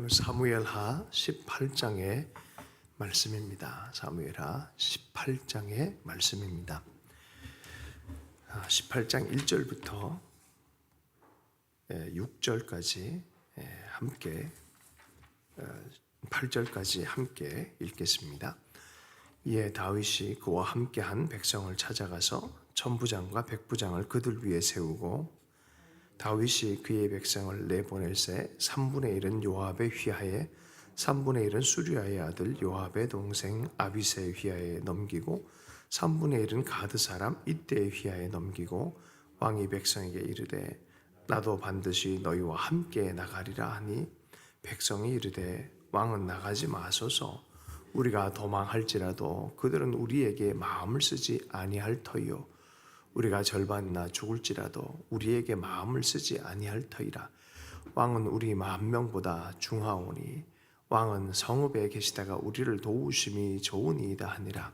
오늘 사무엘하 18장의 말씀입니다. 사무엘하 18장의 말씀입니다. 18장 1절부터 6절까지 함께 8절까지 함께 읽겠습니다. 이에 다윗이 그와 함께한 백성을 찾아가서 천부장과 백부장을 그들 위에 세우고 다윗이 그의 백성을 내보낼새 3분의 1은 요압의 휘하에 3분의 1은 수리아의 아들 요압의 동생 아비세의 휘하에 넘기고 3분의 1은 가드 사람 이때의 휘하에 넘기고 왕이 백성에게 이르되 나도 반드시 너희와 함께 나가리라 하니 백성이 이르되 왕은 나가지 마소서. 우리가 도망할지라도 그들은 우리에게 마음을 쓰지 아니할 터이요 우리가 절반이나 죽을지라도 우리에게 마음을 쓰지 아니할 터이라. 왕은 우리 만 명보다 중하오니 왕은 성읍에 계시다가 우리를 도우심이 좋으니이다 하니라.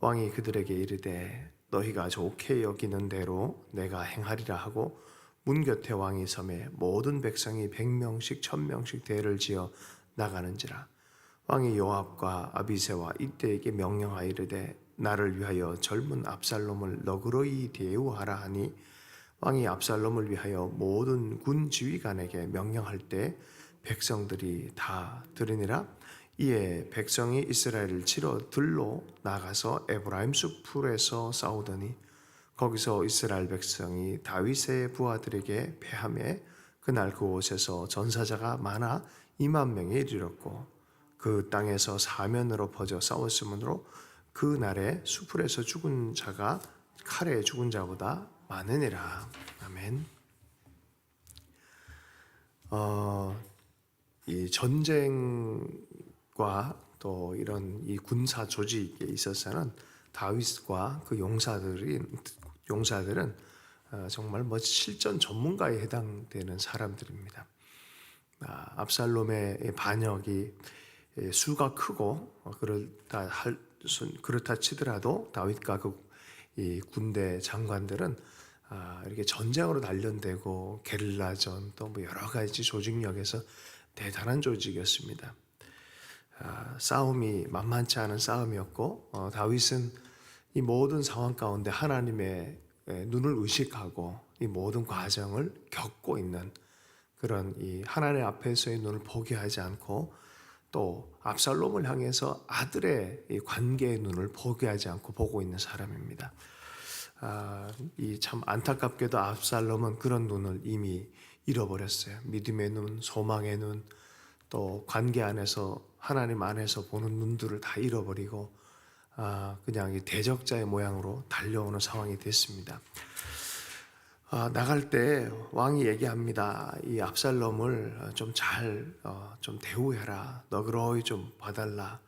왕이 그들에게 이르되 너희가 좋게 여기는 대로 내가 행하리라 하고 문 곁에 왕이 섬에 모든 백성이 백명씩 천명씩 대를 지어 나가는지라. 왕이 요압과 아비세와 이때에게 명령하이르되 나를 위하여 젊은 압살롬을 너그러이 대우하라 하니 왕이 압살롬을 위하여 모든 군 지휘관에게 명령할 때 백성들이 다 들으니라. 이에 백성이 이스라엘을 치러 들로 나가서 에브라임 숲풀에서 싸우더니 거기서 이스라엘 백성이 다윗의 부하들에게 패함에 그날 그곳에서 전사자가 많아 2만 명에 이르렀고 그 땅에서 사면으로 퍼져 싸웠으므로 그 날에 수풀에서 죽은 자가 칼에 죽은 자보다 많으니라. 아멘. 어, 이 전쟁과 또 이런 이 군사 조직에 있어서는 다윗과 그 용사들이 용사들은 어, 정말 뭐 실전 전문가에 해당되는 사람들입니다. 아, 압살롬의 반역이 수가 크고 어, 그렇다 할 그렇다 치더라도 다윗과 그이 군대 장관들은 아, 이렇게 전쟁으로 단련되고 게릴라전 또 뭐 여러 가지 조직력에서 대단한 조직이었습니다. 아, 싸움이 만만치 않은 싸움이었고 어, 다윗은 이 모든 상황 가운데 하나님의 눈을 의식하고 이 모든 과정을 겪고 있는 그런 이 하나님 앞에서의 눈을 포기하지 않고 또 압살롬을 향해서 아들의 이 관계의 눈을 포기하지 않고 보고 있는 사람입니다. 아, 이 참 안타깝게도 압살롬은 그런 눈을 이미 잃어버렸어요. 믿음의 눈, 소망의 눈, 또 관계 안에서 하나님 안에서 보는 눈들을 다 잃어버리고 아, 그냥 이 대적자의 모양으로 달려오는 상황이 됐습니다. 아, 나갈 때 왕이 얘기합니다. 이 압살롬을 좀 잘좀 어, 대우해라. 너그러이 좀 봐달라.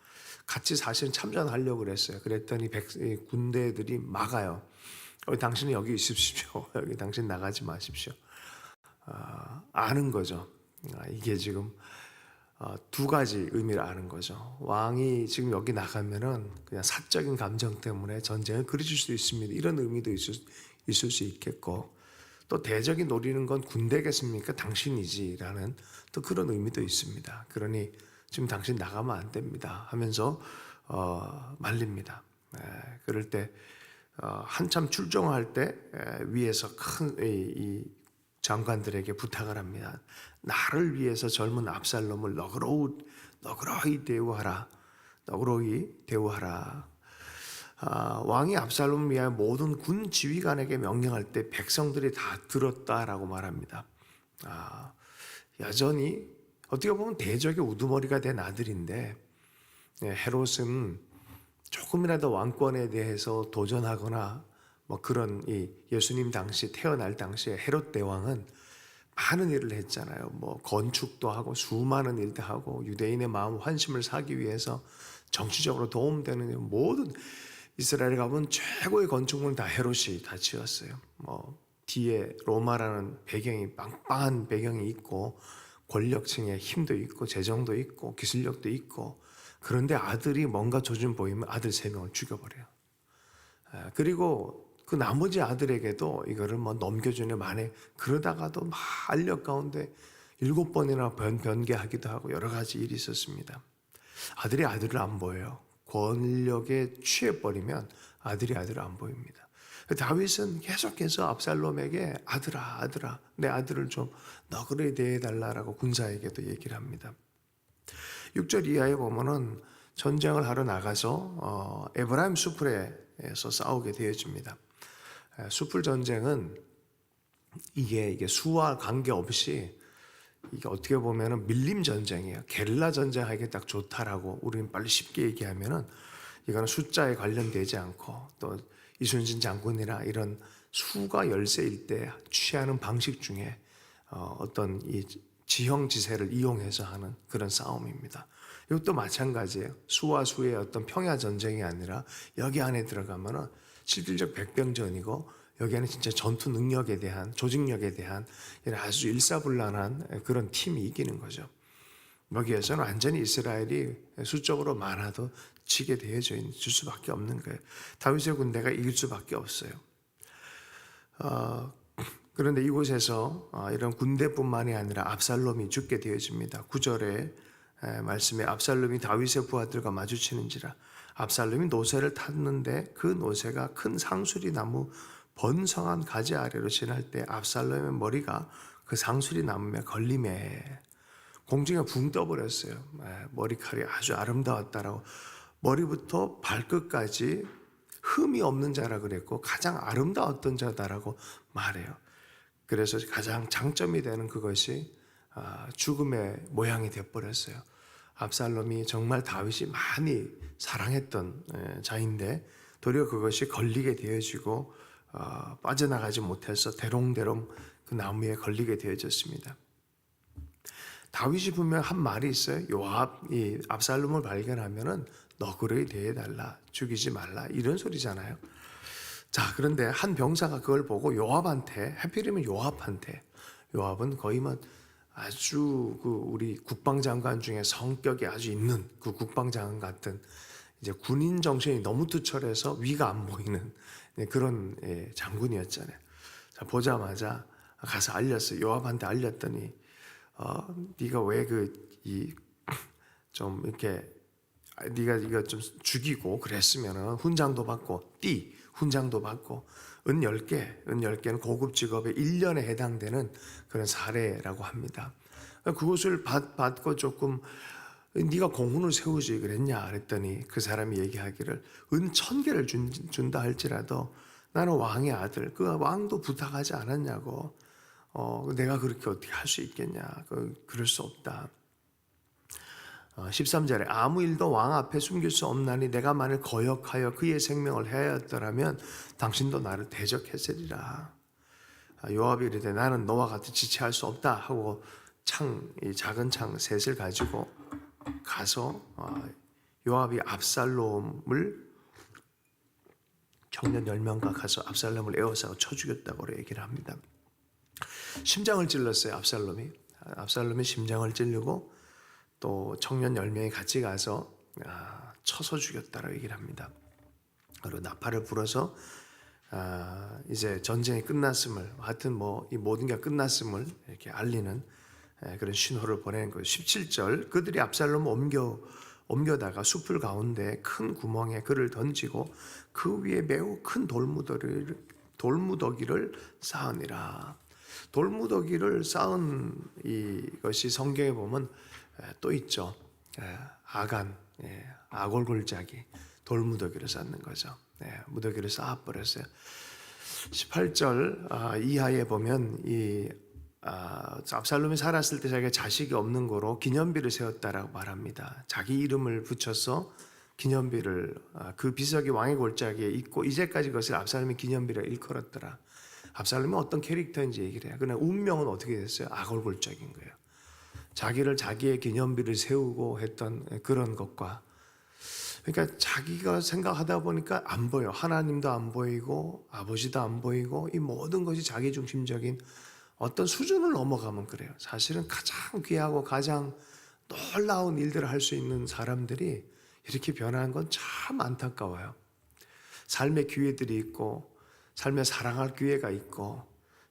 같이 사실 참전하려고 그랬어요. 그랬더니 백, 군대들이 막아요. 어, 당신은 여기 있으십시오. 여기 당신 나가지 마십시오. 아, 아는 거죠. 아, 이게 지금 어, 두 가지 의미를 아는 거죠. 왕이 지금 여기 나가면은 그냥 사적인 감정 때문에 전쟁을 그르칠 수도 있습니다. 이런 의미도 있을, 있을 수 있겠고 또 대적이 노리는 건 군대겠습니까? 당신이지라는 또 그런 의미도 있습니다. 그러니 지금 당신 나가면 안 됩니다. 하면서 어, 말립니다. 에, 그럴 때 어, 한참 출정할 때 에, 위에서 큰이 장관들에게 부탁을 합니다. 나를 위해서 젊은 압살롬을 너그러우, 너그러이 대우하라. 너그러이 대우하라. 아, 왕이 압살롬을 위하여 모든 군 지휘관에게 명령할 때 백성들이 다 들었다라고 말합니다. 아, 여전히 어떻게 보면 대적의 우두머리가 된 아들인데 예, 헤롯은 조금이라도 왕권에 대해서 도전하거나 뭐 그런 이 예수님 당시 태어날 당시에 헤롯 대왕은 많은 일을 했잖아요. 뭐 건축도 하고 수많은 일도 하고 유대인의 마음 환심을 사기 위해서 정치적으로 도움되는 모든 이스라엘에 가면 최고의 건축물 다 헤롯이 다 지었어요. 뭐 뒤에 로마라는 배경이 빵빵한 배경이 있고 권력층의 힘도 있고 재정도 있고 기술력도 있고 그런데 아들이 뭔가 조준 보이면 아들 세 명을 죽여버려요. 그리고 그 나머지 아들에게도 이거를 뭐 넘겨주는 만에 그러다가도 막 알력 가운데 일곱 번이나 변, 변개하기도 하고 여러 가지 일이 있었습니다. 아들이 아들을 안 보여요. 권력에 취해버리면 아들이 아들을 안 보입니다. 다윗은 계속해서 압살롬에게 아들아 아들아 내 아들을 좀 너그레 대해달라라고 군사에게도 얘기를 합니다. 6절 이하에 보면은 전쟁을 하러 나가서 어, 에브라임 수풀에서 싸우게 되어집니다. 에, 수풀 전쟁은 이게 이게 수와 관계 없이 이게 어떻게 보면은 밀림 전쟁이에요. 게릴라 전쟁하기 딱 좋다라고 우리는 빨리 쉽게 얘기하면은 이거는 숫자에 관련되지 않고 또 이순신 장군이나 이런 수가 열세일 때 취하는 방식 중에 어, 어떤 이 지형지세를 이용해서 하는 그런 싸움입니다. 이것도 마찬가지예요. 수와 수의 어떤 평야 전쟁이 아니라 여기 안에 들어가면은 실질적 백병전이고 여기에는 진짜 전투 능력에 대한 조직력에 대한 아주 일사불란한 그런 팀이 이기는 거죠. 여기에서는 완전히 이스라엘이 수적으로 많아도 지게 되어져 줄 수밖에 없는 거예요. 다윗의 군대가 이길 수밖에 없어요. 어, 그런데 이곳에서 어, 이런 군대뿐만이 아니라 압살롬이 죽게 되어집니다. 9절에 말씀에 압살롬이 다윗의 부하들과 마주치는지라 압살롬이 노새를 탔는데 그 노새가 큰 상수리 나무 번성한 가지 아래로 지날 때 압살롬의 머리가 그 상수리 나무에 걸림에 공중에 붕 떠버렸어요. 에, 머리칼이 아주 아름다웠다라고 머리부터 발끝까지 흠이 없는 자라 그랬고 가장 아름다웠던 자다라고 말해요. 그래서 가장 장점이 되는 그것이 아, 죽음의 모양이 되어버렸어요. 압살롬이 정말 다윗이 많이 사랑했던 에, 자인데 도리어 그것이 걸리게 되어지고 어, 빠져나가지 못해서 대롱대롱 그 나무에 걸리게 되어졌습니다. 다윗이 분명 한 말이 있어요. 요압이 압살롬을 발견하면은 너그러이 대해달라, 죽이지 말라 이런 소리잖아요. 자 그런데 한 병사가 그걸 보고 요압한테 하필이면 요압한테 요압은 거의 뭐 아주 그 우리 국방장관 중에 성격이 아주 있는 그 국방장관 같은 이제 군인 정신이 너무 투철해서 위가 안 보이는 그런 예, 장군이었잖아요. 자, 보자마자 가서 알렸어요. 요압한테 알렸더니 어, 네가 왜 그 이 좀 이렇게 아, 네가 이거 좀 죽이고 그랬으면은 훈장도 받고 띠 훈장도 받고 은 10개, 은 10개는 고급 직업의 1년에 해당되는 그런 사례라고 합니다. 그것을 받, 받고 조금 네가 공훈을 세우지 그랬냐 그랬더니 그 사람이 얘기하기를 은 천 개를 준, 준다 할지라도 나는 왕의 아들 그 왕도 부탁하지 않았냐고. 어, 내가 그렇게 어떻게 할 수 있겠냐. 그, 그럴 수 없다. 13절에 아무 일도 왕 앞에 숨길 수 없나니 내가 만일 거역하여 그의 생명을 해하였더라면 당신도 나를 대적했으리라. 아, 요압이 이르되 나는 너와 같이 지체할 수 없다 하고 창, 이 작은 창 셋을 가지고 가서 어, 요압이 압살롬을 청년 10명과 가서 압살롬을 에워싸고 쳐 죽였다고 얘기를 합니다. 심장을 찔렀어요, 압살롬이. 압살롬이 심장을 찔르고 또 청년 10명이 같이 가서 아, 쳐서 죽였다고 얘기를 합니다. 그리고 나팔을 불어서 아, 이제 전쟁이 끝났음을 하여튼 뭐 이 모든 게 끝났음을 이렇게 알리는 예, 그런 신호를 보내는 거예요. 17절 그들이 압살롬을 옮겨 옮겨다가 숲을 가운데 큰 구멍에 그를 던지고 그 위에 매우 큰 돌무더기를 돌무더기를 쌓으니라. 돌무더기를 쌓은 이것이 성경에 보면 예, 또 있죠. 예, 아간, 아골골짜기, 돌무더기를 쌓는 거죠. 무더기를 쌓아버렸어요. 18절 아, 이하에 보면 이 아, 압살롬이 살았을 때 자기가 자식이 없는 거로 기념비를 세웠다라고 말합니다. 자기 이름을 붙여서 기념비를 아, 그 비석이 왕의 골짜기에 있고 이제까지 그것을 압살롬이 기념비를 일컬었더라. 압살롬이 어떤 캐릭터인지 얘기를 해요. 그러나 운명은 어떻게 됐어요? 악월 골짜기인 거예요. 자기를 자기의 기념비를 세우고 했던 그런 것과 그러니까 자기가 생각하다 보니까 안 보여. 하나님도 안 보이고 아버지도 안 보이고 이 모든 것이 자기 중심적인 어떤 수준을 넘어가면 그래요. 사실은 가장 귀하고 가장 놀라운 일들을 할 수 있는 사람들이 이렇게 변한 건참 안타까워요. 삶의 기회들이 있고, 삶의 사랑할 기회가 있고,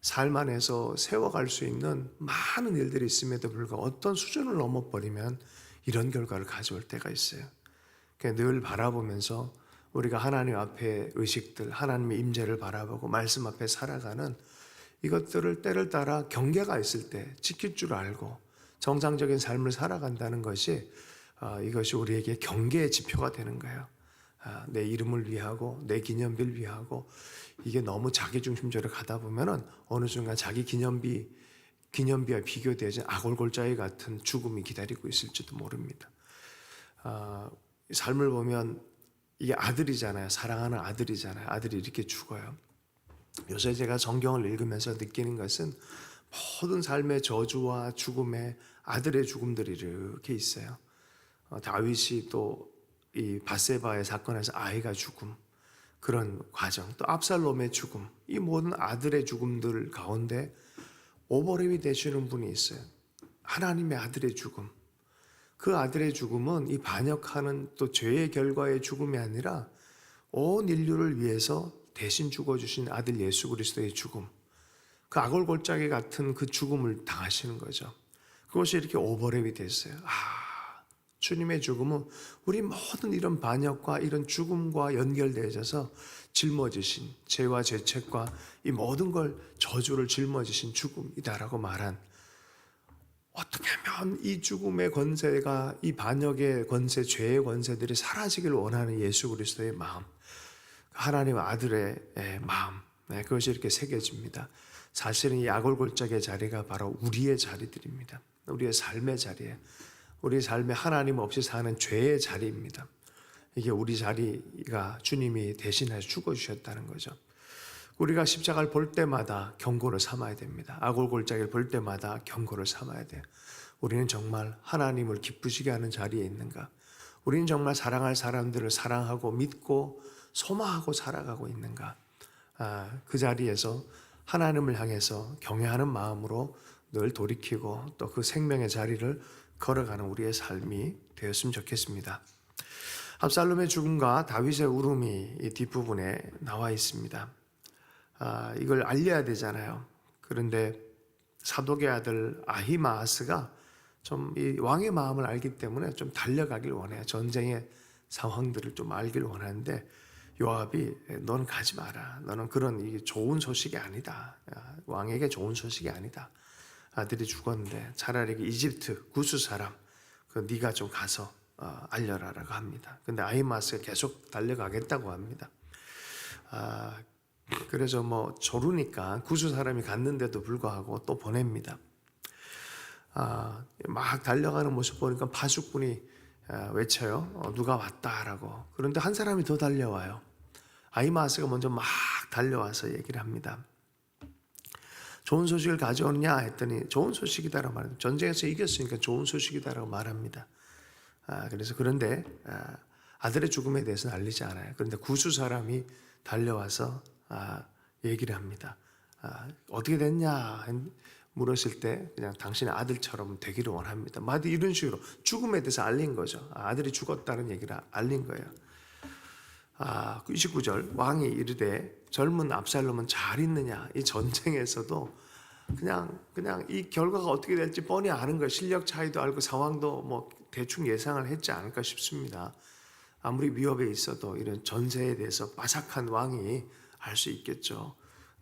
삶 안에서 세워갈 수 있는 많은 일들이 있음에도 불구하고 어떤 수준을 넘어버리면 이런 결과를 가져올 때가 있어요. 늘 바라보면서 우리가 하나님 앞에 의식들, 하나님의 임재를 바라보고 말씀 앞에 살아가는 이것들을 때를 따라 경계가 있을 때 지킬 줄 알고 정상적인 삶을 살아간다는 것이 아, 이것이 우리에게 경계의 지표가 되는 거예요. 아, 내 이름을 위하고 내 기념비를 위하고 이게 너무 자기 중심적으로 가다 보면은 어느 순간 자기 기념비 기념비와 비교되지 아골골짜기 같은 죽음이 기다리고 있을지도 모릅니다. 아, 삶을 보면 이게 아들이잖아요. 사랑하는 아들이잖아요. 아들이 이렇게 죽어요. 요새 제가 성경을 읽으면서 느끼는 것은 모든 삶의 저주와 죽음에 아들의 죽음들이 이렇게 있어요. 어, 다윗이 또 이 바세바의 사건에서 아이가 죽음 그런 과정, 또 압살롬의 죽음, 이 모든 아들의 죽음들 가운데 오버랩이 되시는 분이 있어요. 하나님의 아들의 죽음. 그 아들의 죽음은 이 반역하는 또 죄의 결과의 죽음이 아니라 온 인류를 위해서 대신 죽어주신 아들 예수 그리스도의 죽음. 그 아골골짜기 같은 그 죽음을 당하시는 거죠. 그것이 이렇게 오버랩이 됐어요. 아, 주님의 죽음은 우리 모든 이런 반역과 이런 죽음과 연결되어져서 짊어지신 죄와 죄책과 이 모든 걸 저주를 짊어지신 죽음이다라고 말한 어떻게 하면 이 죽음의 권세가 이 반역의 권세, 죄의 권세들이 사라지길 원하는 예수 그리스도의 마음, 하나님 아들의 예, 마음, 네, 그것이 이렇게 새겨집니다. 사실은 이 아골골짜기의 자리가 바로 우리의 자리들입니다. 우리의 삶의 자리에 우리 삶에 하나님 없이 사는 죄의 자리입니다. 이게 우리 자리가 주님이 대신해서 죽어 주셨다는 거죠. 우리가 십자가를 볼 때마다 경고를 삼아야 됩니다. 아골골짜기를 볼 때마다 경고를 삼아야 돼요. 우리는 정말 하나님을 기쁘시게 하는 자리에 있는가? 우리는 정말 사랑할 사람들을 사랑하고 믿고 소망하고 살아가고 있는가? 아, 그 자리에서 하나님을 향해서 경외하는 마음으로 늘 돌이키고 또 그 생명의 자리를 걸어가는 우리의 삶이 되었으면 좋겠습니다. 압살롬의 죽음과 다윗의 울음이 이 뒷부분에 나와 있습니다. 아, 이걸 알려야 되잖아요. 그런데 사독의 아들 아히마아스가 좀 이 왕의 마음을 알기 때문에 좀 달려가길 원해요. 전쟁의 상황들을 좀 알길 원하는데 요압이 너는 가지 마라. 너는 그런 이 좋은 소식이 아니다. 왕에게 좋은 소식이 아니다. 아들이 죽었는데 차라리 그 이집트 구수 사람 그 네가 좀 가서 어, 알려라라고 합니다. 근데 아히마스가 계속 달려가겠다고 합니다. 아, 그래서 뭐 조르니까 구수 사람이 갔는데도 불구하고 또 보냅니다. 아, 막 달려가는 모습 보니까 파수꾼이 아, 외쳐요. 어, 누가 왔다라고. 그런데 한 사람이 더 달려와요. 아이마스가 먼저 막 달려와서 얘기를 합니다. 좋은 소식을 가져오느냐 했더니 좋은 소식이다라고 말합니다. 전쟁에서 이겼으니까 좋은 소식이다라고 말합니다. 아, 그래서 그런데 아, 아들의 죽음에 대해서는 알리지 않아요. 그런데 구수 사람이 달려와서 아, 얘기를 합니다. 아, 어떻게 됐냐 물었을 때 그냥 당신의 아들처럼 되기를 원합니다. 마디 이런 식으로 죽음에 대해서 알린 거죠. 아, 아들이 죽었다는 얘기를 알린 거예요. 아, 29절 왕이 이르되 젊은 압살롬은 잘 있느냐 이 전쟁에서도 그냥 그냥 이 결과가 어떻게 될지 뻔히 아는 거 실력 차이도 알고 상황도 뭐 대충 예상을 했지 않을까 싶습니다. 아무리 위협에 있어도 이런 전세에 대해서 빠삭한 왕이 알 수 있겠죠.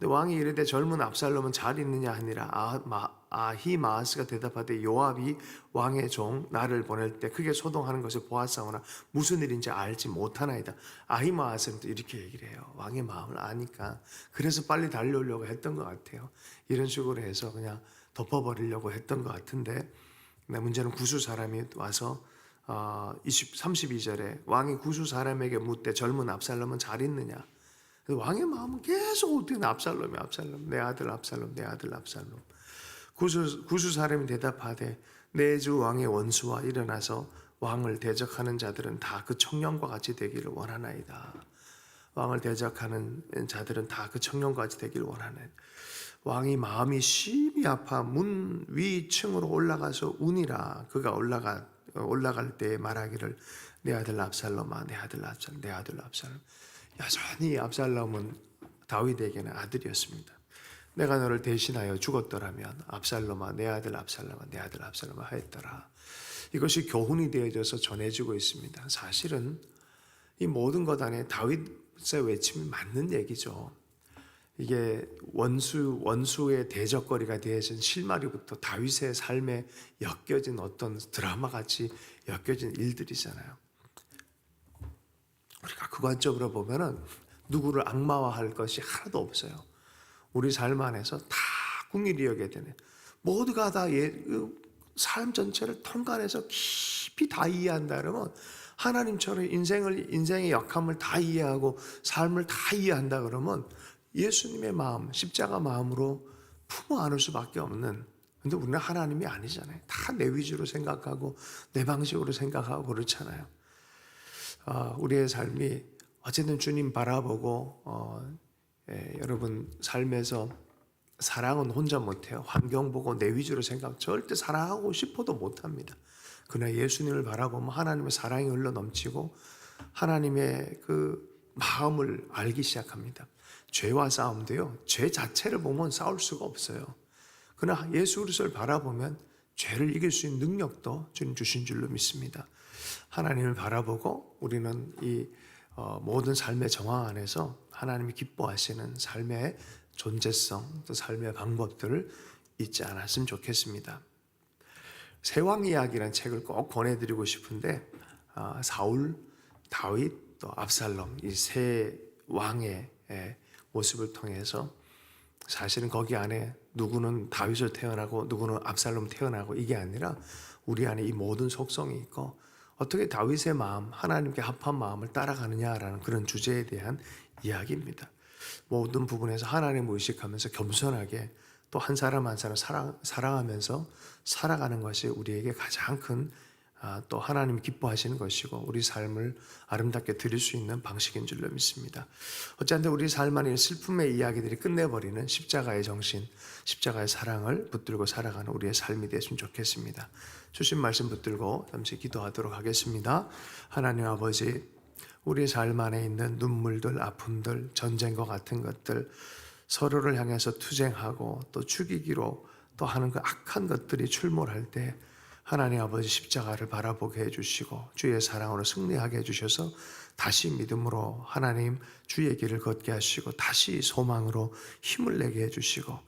왕이 이르되 젊은 압살롬은 잘 있느냐 하니라 아, 아히마스가 대답하되 요압이 왕의 종 나를 보낼 때 크게 소동하는 것을 보았사오나 무슨 일인지 알지 못하나이다. 아히마스는 또 이렇게 얘기를 해요. 왕의 마음을 아니까 그래서 빨리 달려오려고 했던 것 같아요. 이런 식으로 해서 그냥 덮어버리려고 했던 것 같은데 문제는 구수 사람이 와서 어, 20, 32절에 왕이 구수 사람에게 묻되 젊은 압살롬은 잘 있느냐? 왕의 마음은 계속 어떻게 압살롬이 압살롬 내 아들 압살롬 내 아들 압살롬 구수, 구수 사람이 대답하되 내 주 왕의 원수와 일어나서 왕을 대적하는 자들은 다 그 청년과 같이 되기를 원하나이다. 왕을 대적하는 자들은 다 그 청년과 같이 되기를 원하네. 왕이 마음이 심히 아파 문 위층으로 올라가서 운이라 그가 올라가 올라갈 때 말하기를 내 아들 압살롬아 내 아들 압살롬 내 아들 압살롬 여전히 압살롬은 다윗에게는 아들이었습니다. 내가 너를 대신하여 죽었더라면 압살롬아 내 아들 압살롬아 내 아들 압살롬아 하였더라. 이것이 교훈이 되어져서 전해지고 있습니다. 사실은 이 모든 것 안에 다윗의 외침이 맞는 얘기죠. 이게 원수 원수의 대적거리가 되어진 실마리부터 다윗의 삶에 엮여진 어떤 드라마 같이 엮여진 일들이잖아요. 우리가 그 관점으로 보면은 누구를 악마화할 것이 하나도 없어요. 우리 삶 안에서 다 궁일이 여겨야 되네. 모두가 다 예, 그삶 전체를 통관해서 깊이 다 이해한다 그러면 하나님처럼 인생을 인생의 역함을 다 이해하고 삶을 다 이해한다 그러면 예수님의 마음, 십자가 마음으로 품어 안을 수밖에 없는. 근데 우리는 하나님이 아니잖아요. 다 내 위주로 생각하고 내 방식으로 생각하고 그렇잖아요. 아, 우리의 삶이 어쨌든 주님 바라보고 어, 예, 여러분 삶에서 사랑은 혼자 못해요. 환경 보고 내 위주로 생각 절대 사랑하고 싶어도 못합니다. 그러나 예수님을 바라보면 하나님의 사랑이 흘러 넘치고 하나님의 그 마음을 알기 시작합니다. 죄와 싸움도요. 죄 자체를 보면 싸울 수가 없어요. 그러나 예수 그리스도를 바라보면 죄를 이길 수 있는 능력도 주님 주신 줄로 믿습니다. 하나님을 바라보고 우리는 이 어, 모든 삶의 정황 안에서 하나님이 기뻐하시는 삶의 존재성 또 삶의 방법들을 잊지 않았으면 좋겠습니다. 세왕 이야기라는 책을 꼭 권해드리고 싶은데 아, 사울, 다윗 또 압살롬 이 세 왕의 예, 모습을 통해서 사실은 거기 안에 누구는 다윗을 태어나고 누구는 압살롬 태어나고 이게 아니라 우리 안에 이 모든 속성이 있고 어떻게 다윗의 마음 하나님께 합한 마음을 따라가느냐라는 그런 주제에 대한 이야기입니다. 모든 부분에서 하나님을 의식하면서 겸손하게 또 한 사람 한 사람 사랑, 사랑하면서 살아가는 것이 우리에게 가장 큰 아, 또 하나님 기뻐하시는 것이고 우리 삶을 아름답게 드릴 수 있는 방식인 줄로 믿습니다. 어쨌든 우리 삶 안에 슬픔의 이야기들이 끝내버리는 십자가의 정신, 십자가의 사랑을 붙들고 살아가는 우리의 삶이 됐으면 좋겠습니다. 주신 말씀 붙들고 잠시 기도하도록 하겠습니다. 하나님 아버지, 우리 삶 안에 있는 눈물들, 아픔들, 전쟁과 같은 것들, 서로를 향해서 투쟁하고 또 죽이기로 또 하는 그 악한 것들이 출몰할 때 하나님 아버지 십자가를 바라보게 해주시고 주의 사랑으로 승리하게 해주셔서 다시 믿음으로 하나님 주의 길을 걷게 하시고 다시 소망으로 힘을 내게 해주시고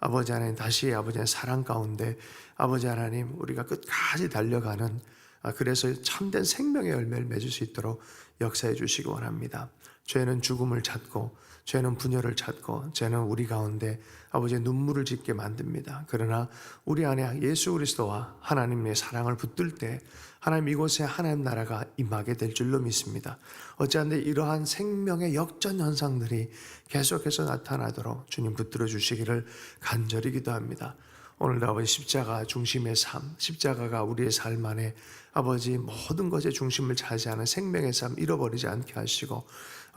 아버지 하나님 다시 아버지의 사랑 가운데 아버지 하나님 우리가 끝까지 달려가는 아, 그래서 참된 생명의 열매를 맺을 수 있도록 역사해 주시기 원합니다. 죄는 죽음을 찾고 죄는 분열을 찾고 죄는 우리 가운데 아버지의 눈물을 짓게 만듭니다. 그러나 우리 안에 예수 그리스도와 하나님의 사랑을 붙들 때 하나님 이곳에 하나님 나라가 임하게 될 줄로 믿습니다. 어찌한데 이러한 생명의 역전 현상들이 계속해서 나타나도록 주님 붙들어 주시기를 간절히 기도합니다. 오늘도 아버지 십자가 중심의 삶, 십자가가 우리의 삶 안에 아버지 모든 것의 중심을 차지하는 생명의 삶 잃어버리지 않게 하시고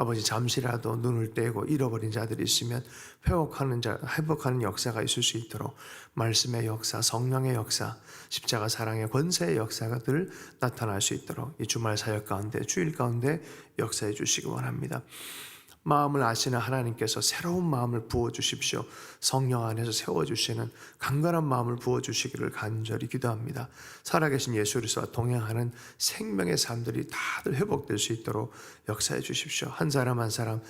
아버지 잠시라도 눈을 떼고 잃어버린 자들이 있으면 회복하는 자, 회복하는 역사가 있을 수 있도록 말씀의 역사, 성령의 역사, 십자가 사랑의 권세의 역사가 늘 나타날 수 있도록 이 주말 사역 가운데 주일 가운데 역사해 주시기 원합니다. 마음을 아시는 하나님께서 새로운 마음을 부어 주십시오. 성령 안에서 세워 주시는 강건한 마음을 부어 주시기를 간절히 기도합니다. 살아계신 예수 그리스도와 동행하는 생명의 삶들이 다들 회복될 수 있도록 역사해 주십시오. 한 사람 한 사람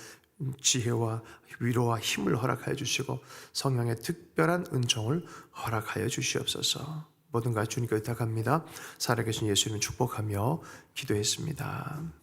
지혜와 위로와 힘을 허락하여 주시고 성령의 특별한 은총을 허락하여 주시옵소서. 모든 가 주님께 의탁합니다. 살아계신 예수님 축복하며 기도했습니다.